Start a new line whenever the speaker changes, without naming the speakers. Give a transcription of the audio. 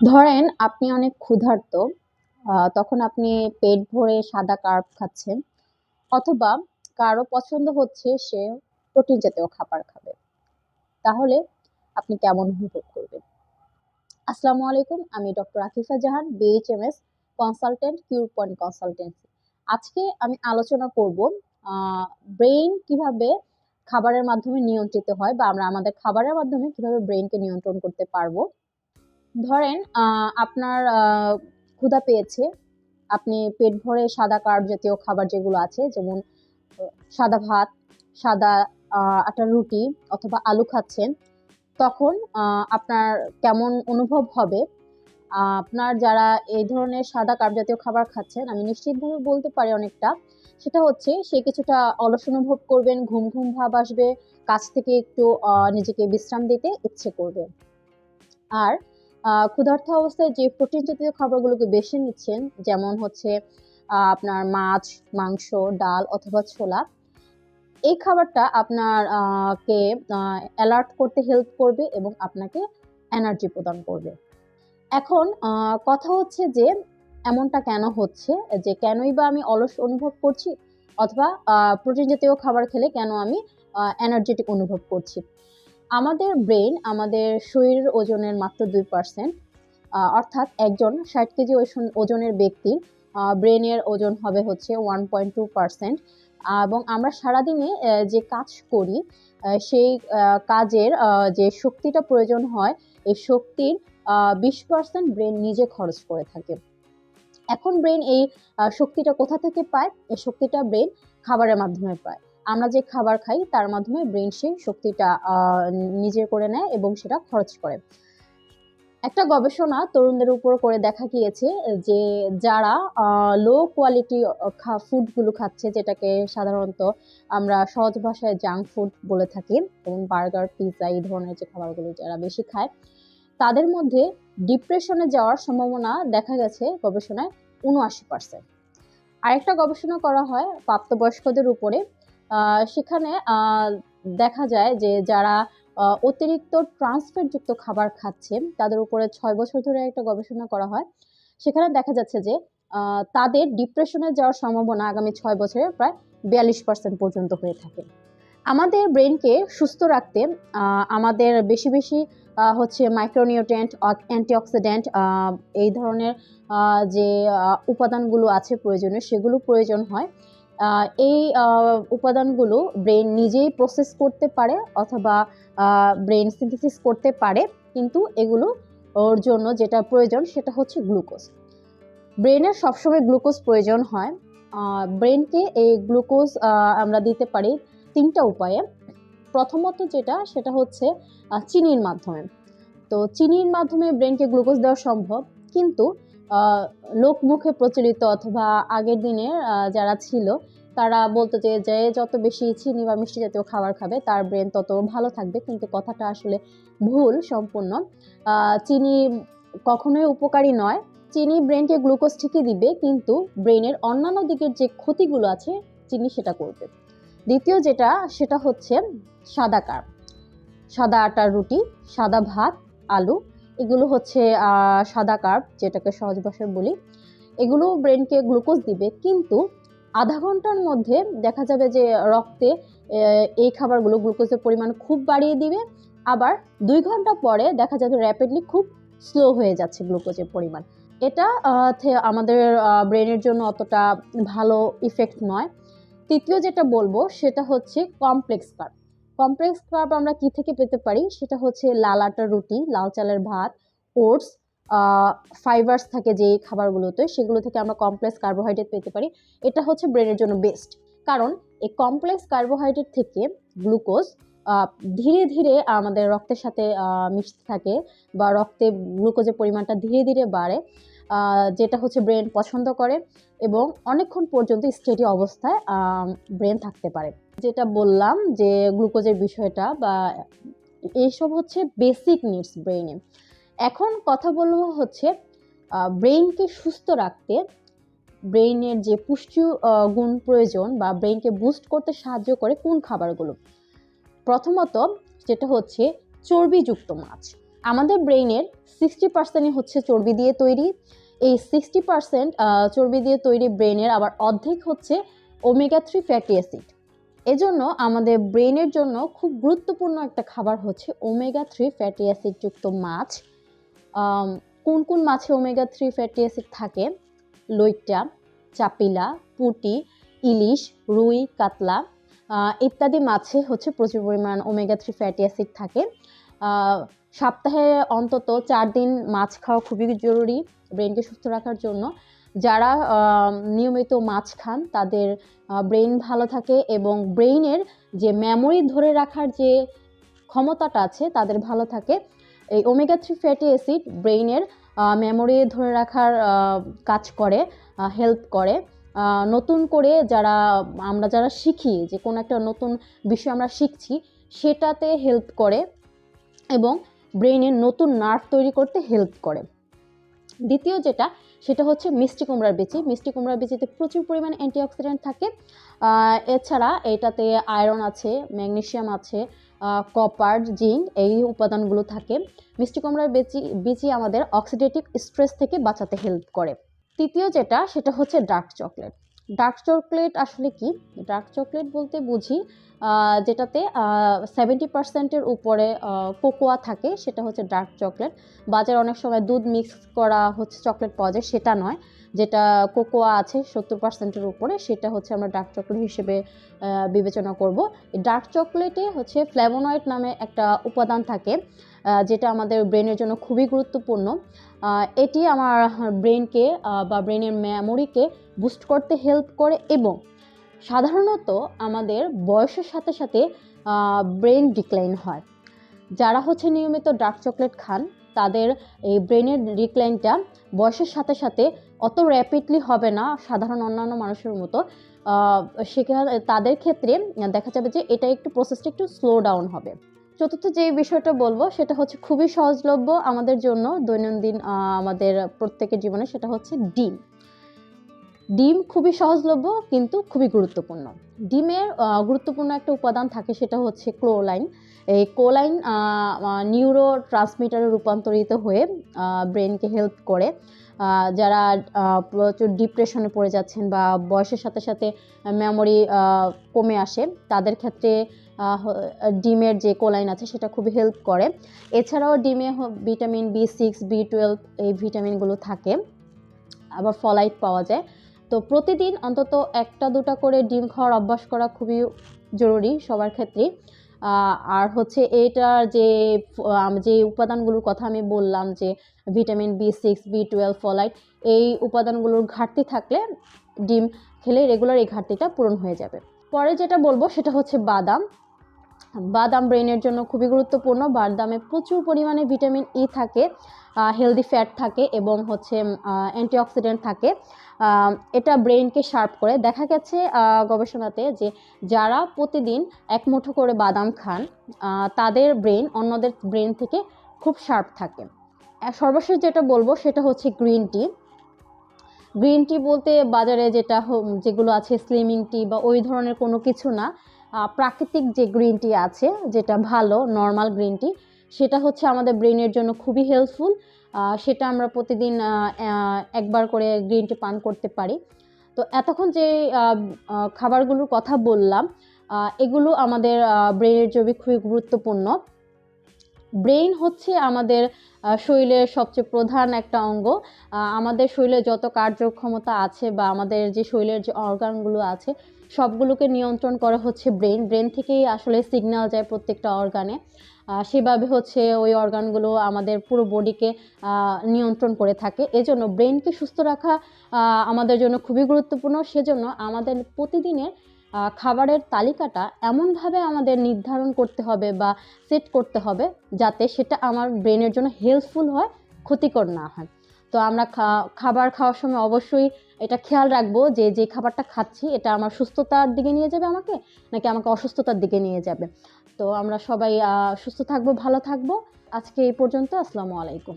ধরেন আপনি অনেক ক্ষুধার্ত তখন আপনি পেট ভরে সাদা কার্ব খাচ্ছেন, অথবা কারও পছন্দ হচ্ছে সে প্রোটিন জাতীয় খাবার খাবে। তাহলে আপনি কেমন অনুভব করবেন? আসসালামু আলাইকুম, আমি doctor Akifa Jahan BHMS consultant Cure Point consultancy আজকে আমি আলোচনা করব ব্রেইন কীভাবে খাবারের মাধ্যমে নিয়ন্ত্রিত হয় বা আমরা আমাদের খাবারের মাধ্যমে কীভাবে ব্রেইনকে নিয়ন্ত্রণ করতে পারব। ধরেন আপনার ক্ষুধা পেয়েছে, আপনি পেট ভরে সাদা কার্ব জাতীয় খাবার যেগুলো আছে, যেমন সাদা ভাত, সাদা আটার রুটি অথবা আলু খাচ্ছেন, তখন আপনার কেমন অনুভব হবে? আপনার যারা এই ধরনের সাদা কার্ব জাতীয় খাবার খাচ্ছেন, আমি নিশ্চিতভাবে বলতে পারি অনেকটা, সেটা হচ্ছে সে কিছুটা অলস অনুভব করবেন, ঘুম ঘুম ভাব আসবে কাজ থেকে একটু নিজেকে বিশ্রাম দিতে ইচ্ছে করবে। আর ক্ষুধার্ত অবস্থায় যে প্রোটিন জাতীয় খাবারগুলোকে বেছে নিচ্ছেন, যেমন হচ্ছে আপনার মাছ, মাংস, ডাল অথবা ছোলা, এই খাবারটা আপনার কে অ্যালার্ট করতে হেল্প করবে এবং আপনাকে এনার্জি প্রদান করবে। এখন কথা হচ্ছে যে, এমনটা কেন হচ্ছে? যে কেনই বা আমি অলস অনুভব করছি? অথবা প্রোটিন জাতীয় খাবার খেলে কেন আমি এনার্জেটিক অনুভব করছি? আমাদের ব্রেন আমাদের শরীরের ওজনের মাত্র দুই পার্সেন্ট অর্থাৎ একজন ষাট কেজি ওজন- ওজনের ব্যক্তির ব্রেনের ওজন হবে হচ্ছে ওয়ান পয়েন্ট টু পার্সেন্ট এবং আমরা সারাদিনে যে কাজ করি সেই কাজের যে শক্তিটা প্রয়োজন হয়, এই শক্তির বিশ পার্সেন্ট ব্রেন নিজে খরচ করে থাকে। এখন ব্রেন এই শক্তিটা কোথা থেকে পায়? এই শক্তিটা ব্রেন খাবারের মাধ্যমে পায়। আমরা যে খাবার খাই তার মাধ্যমে ব্রেন সেই শক্তিটা আহ, নিজে করে নেয় এবং সেটা খরচ করে। একটা গবেষণা তরুণদের উপর করে দেখা গিয়েছে যে যারা লো কোয়ালিটি ফুডগুলো খাচ্ছে যেটাকে সাধারণত আমরা সহজ ভাষায় জাঙ্ক ফুড বলে থাকি যেমন বার্গার পিৎজা এই ধরনের যে খাবারগুলো যারা বেশি খায় তাদের মধ্যে ডিপ্রেশনে যাওয়ার সম্ভাবনা দেখা গেছে গবেষণায় উনআশি পার্সেন্ট আরেকটা গবেষণা করা হয় প্রাপ্তবয়স্কদের উপরে সেখানে দেখা যায় যে যারা অতিরিক্ত ট্রান্সফ্যাটযুক্ত খাবার খাচ্ছে, তাদের উপরে ছয় বছর ধরে একটা গবেষণা করা হয়। সেখানে দেখা যাচ্ছে যে তাদের ডিপ্রেশনে যাওয়ার সম্ভাবনা আগামী ছয় বছরে প্রায় বিয়াল্লিশ পার্সেন্ট পর্যন্ত হয়ে থাকে। আমাদের ব্রেনকে সুস্থ রাখতে আমাদের বেশি বেশি হচ্ছে মাইক্রোনিউট্রিয়েন্ট অ্যান্টিঅক্সিডেন্ট এই ধরনের যে উপাদানগুলো আছে প্রয়োজনীয়, সেগুলো প্রয়োজন হয়। এই উপাদানগুলো ব্রেন নিজেই প্রসেস করতে পারে অথবা ব্রেন সিনথেসিস করতে পারে, কিন্তু এগুলো ওর জন্য যেটা প্রয়োজন সেটা হচ্ছে গ্লুকোজ ব্রেনের সবসময় গ্লুকোজ প্রয়োজন হয়। ব্রেনকে এই গ্লুকোজ আমরা দিতে পারি তিনটা উপায়ে। প্রথমত যেটা, সেটা হচ্ছে চিনির মাধ্যমে। তো চিনির মাধ্যমে ব্রেনকে গ্লুকোজ দেওয়া সম্ভব, কিন্তু লোকমুখে প্রচলিত অথবা আগের দিনে যারা ছিল, তারা বলতো যে যে যত বেশি চিনি বা মিষ্টি জাতীয় খাবার খাবে, তার ব্রেন তত ভালো থাকবে। কিন্তু কথাটা আসলে ভুল, সম্পূর্ণ। চিনি কখনোই উপকারী নয়। চিনি ব্রেনকে গ্লুকোজ ঠিকই দিবে, কিন্তু ব্রেনের অন্যান্য দিকের যে ক্ষতিগুলো আছে, চিনি সেটা করবে। দ্বিতীয় যেটা, সেটা হচ্ছে সাদা কার্ব। সাদা আটার রুটি, সাদা ভাত, আলু এগুলো হচ্ছে সাদা কার্ব যেটাকে সহজ ভাষায় বলি। এগুলো ব্রেনকে গ্লুকোজ দিবে, কিন্তু আধা ঘণ্টার মধ্যে দেখা যাবে যে রক্তে এই খাবারগুলো গ্লুকোজের পরিমাণ খুব বাড়িয়ে দিবে। আবার দুই ঘণ্টা পরে দেখা যাবে র্যাপিডলি খুব স্লো হয়ে যাচ্ছে গ্লুকোজের পরিমাণ। এটা আমাদের ব্রেনের জন্য অতটা ভালো ইফেক্ট নয়। তৃতীয় যেটা বলব, সেটা হচ্ছে কমপ্লেক্স কার্ব কমপ্লেক্স কার্ব আমরা কি থেকে পেতে পারি? সেটা হচ্ছে লাল আটার রুটি, লাল চালের ভাত, ওটস ফাইবার্স থাকে যে খাবারগুলোতে, সেগুলো থেকে আমরা কমপ্লেক্স কার্বোহাইড্রেট পেতে পারি। এটা হচ্ছে ব্রেনের জন্য বেস্ট কারণ এই কমপ্লেক্স কার্বোহাইড্রেট থেকে গ্লুকোজ ধীরে ধীরে আমাদের রক্তের সাথে মিশতে থাকে বা রক্তে গ্লুকোজের পরিমাণটা ধীরে ধীরে বাড়ে যেটা হচ্ছে ব্রেন পছন্দ করে এবং অনেকক্ষণ পর্যন্ত স্টেডি অবস্থায় ব্রেন থাকতে পারে। যেটা বললাম যে গ্লুকোজের বিষয়টা বা এইসব হচ্ছে বেসিক নিডস ব্রেইনে এখন কথা বলব হচ্ছে ব্রেইনকে সুস্থ রাখতে ব্রেইনের যে পুষ্টি গুণ প্রয়োজন বা ব্রেইনকে বুস্ট করতে সাহায্য করে কোন খাবারগুলো? প্রথমত যেটা হচ্ছে চর্বিযুক্ত মাছ। আমাদের ব্রেইনের সিক্সটি পার্সেন্টই হচ্ছে চর্বি দিয়ে তৈরি। এই সিক্সটি পার্সেন্ট চর্বি দিয়ে তৈরি ব্রেনের আবার অর্ধেক হচ্ছে ওমেগা থ্রি ফ্যাটি অ্যাসিড এজন্য আমাদের ব্রেনের জন্য খুব গুরুত্বপূর্ণ একটা খাবার হচ্ছে ওমেগা থ্রি ফ্যাটি অ্যাসিডযুক্ত মাছ। কোন কোন মাছে ওমেগা থ্রি ফ্যাটি অ্যাসিড থাকে? লইট্টা, চাপিলা, পুটি, ইলিশ, রুই, কাতলা ইত্যাদি মাছে হচ্ছে প্রচুর পরিমাণ ওমেগা থ্রি ফ্যাটি অ্যাসিড থাকে। সপ্তাহে অন্তত চার দিন মাছ খাওয়া খুবই জরুরি ব্রেনকে সুস্থ রাখার জন্য। যারা নিয়মিত মাছ খান, তাদের ব্রেন ভালো থাকে এবং ব্রেইনের যে মেমোরি ধরে রাখার যে ক্ষমতাটা আছে, তাদের ভালো থাকে। এই ওমেগা থ্রি ফ্যাটি অ্যাসিড ব্রেইনের মেমোরি ধরে রাখার কাজ করে হেল্প করে। নতুন করে যারা, আমরা যারা শিখি, যে কোনো একটা নতুন বিষয় আমরা শিখছি, সেটাতে হেল্প করে এবং ব্রেইনের নতুন নার্ভ তৈরি করতে হেল্প করে। দ্বিতীয় যেটা, সেটা হচ্ছে মিষ্টি কুমড়ার বিচি। মিষ্টি কুমড়ার বিচিতে প্রচুর পরিমাণে অ্যান্টিঅক্সিডেন্ট থাকে। এছাড়া এটাতে আয়রন আছে ম্যাগনেশিয়াম আছে কপার জিঙ্ক এই উপাদানগুলো থাকে। মিষ্টি কুমড়ার বিচি বিচি আমাদের অক্সিডেটিভ স্ট্রেস থেকে বাঁচাতে হেল্প করে। তৃতীয় যেটা, সেটা হচ্ছে ডার্ক চকলেট ডার্ক চকলেট আসলে কি? ডার্ক চকলেট বলতে বুঝি যেটাতে সেভেন্টি পার্সেন্টের উপরে কোকোয়া থাকে, সেটা হচ্ছে ডার্ক চকলেট বাজারে অনেক সময় দুধ মিক্স করা হচ্ছে চকলেট পাওয়া যায়, সেটা নয়। যেটা কোকোয়া আছে সত্তর পার্সেন্টের উপরে, সেটা হচ্ছে আমরা ডার্ক চকলেট হিসেবে বিবেচনা করব। ডার্ক চকলেটে হচ্ছে ফ্ল্যাভোনয়েড নামে একটা উপাদান থাকে যেটা আমাদের ব্রেনের জন্য খুবই গুরুত্বপূর্ণ। এটি আমার ব্রেনকে বা ব্রেনের মেমোরিকে বুস্ট করতে হেল্প করে এবং সাধারণত আমাদের বয়সের সাথে সাথে ব্রেন ডিক্লাইন হয়। যারা হচ্ছে নিয়মিত ডার্ক চকলেট খান তাদের এই ব্রেনের ডিক্লাইনটা বয়সের সাথে সাথে অত র্যাপিডলি হবে না সাধারণ অন্যান্য মানুষের মতো। সেখানে, তাদের ক্ষেত্রে দেখা যাবে যে এটা একটু প্রসেসটা একটু স্লো ডাউন হবে। চতুর্থ যে বিষয়টা বলব, সেটা হচ্ছে খুবই সহজলভ্য আমাদের জন্য দৈনন্দিন আমাদের প্রত্যেকের জীবনে, সেটা হচ্ছে ডিম। ডিম খুবই সহজলভ্য কিন্তু খুবই গুরুত্বপূর্ণ। ডিমের গুরুত্বপূর্ণ একটা উপাদান থাকে সেটা হচ্ছে ক্লোলাইন এই কোলাইন নিউরো ট্রান্সমিটারে রূপান্তরিত হয়ে ব্রেনকে হেল্প করে। যারা প্রচুর ডিপ্রেশনে পড়ে যাচ্ছেন বা বয়সের সাথে সাথে মেমোরি কমে আসে, তাদের ক্ষেত্রে ডিমের যে কোলাইন আছে সেটা খুবই হেল্প করে। এছাড়াও ডিমে vitamin B six B twelve এই ভিটামিনগুলো থাকে, আবার ফলাইট পাওয়া যায়। তো প্রতিদিন অন্তত একটা দুটা করে ডিম খাওয়ার অভ্যাস করা খুবই জরুরি সবার ক্ষেত্রেই। আর হচ্ছে এটার যে যে উপাদানগুলোর কথা আমি বললাম যে vitamin B six B twelve folate এই উপাদানগুলোর ঘাটতি থাকলে ডিম খেলে রেগুলার এই ঘাটতিটা পূরণ হয়ে যাবে। পরে যেটা বলব সেটা হচ্ছে বাদাম। বাদাম ব্রেনের জন্য খুবই গুরুত্বপূর্ণ। বাদামে প্রচুর পরিমাণে ভিটামিন ই থাকে হেলদি ফ্যাট থাকে এবং হচ্ছে অ্যান্টিঅক্সিডেন্ট থাকে। এটা ব্রেনকে শার্প করে। দেখা গেছে গবেষণাতে যে যারা প্রতিদিন এক মুঠো করে বাদাম খান তাদের ব্রেন অন্যদের ব্রেন থেকে খুব শার্প থাকে। সর্বশেষ যেটা বলব সেটা হচ্ছে গ্রিন টি। গ্রিন টি বলতে বাজারে যেটা যেগুলো আছে, স্লিমিং টি বা ওই ধরনের কোনো কিছু না। প্রাকৃতিক যে গ্রিন টি আছে, যেটা ভালো নর্মাল গ্রিন টি সেটা হচ্ছে আমাদের ব্রেনের জন্য খুবই হেল্পফুল সেটা আমরা প্রতিদিন একবার করে গ্রিন টি পান করতে পারি। তো এতক্ষণ যে খাবারগুলোর কথা বললাম এগুলো আমাদের ব্রেনের জন্য খুবই গুরুত্বপূর্ণ। ব্রেইন হচ্ছে আমাদের শরীরের সবচেয়ে প্রধান একটা অঙ্গ। আমাদের শরীরে যত কার্যক্ষমতা আছে বা আমাদের যে শরীরের যে অর্গানগুলো আছে সবগুলোকে নিয়ন্ত্রণ করা হচ্ছে ব্রেন। ব্রেন থেকেই আসলে সিগন্যাল যায় প্রত্যেকটা অর্গানে সেভাবে হচ্ছে ওই অর্গানগুলো আমাদের পুরো বডিকে নিয়ন্ত্রণ করে থাকে। এজন্য ব্রেনকে সুস্থ রাখা আমাদের জন্য খুবই গুরুত্বপূর্ণ। সেজন্য আমাদের প্রতিদিনের খাবারের তালিকাটা এমনভাবে আমাদের নির্ধারণ করতে হবে বা সেট করতে হবে যাতে সেটা আমার ব্রেনের জন্য হেল্পফুল হয়, ক্ষতিকর না হয়। তো আমরা খাবার খাওয়ার সময় অবশ্যই এটা খেয়াল রাখব যে যে খাবারটা খাচ্ছি, এটা আমার সুস্থতার দিকে নিয়ে যাবে আমাকে, নাকি আমাকে অসুস্থতার দিকে নিয়ে যাবে। তো আমরা সবাই সুস্থ থাকব, ভালো থাকব। আজকে এই পর্যন্ত, আসসালামু আলাইকুম।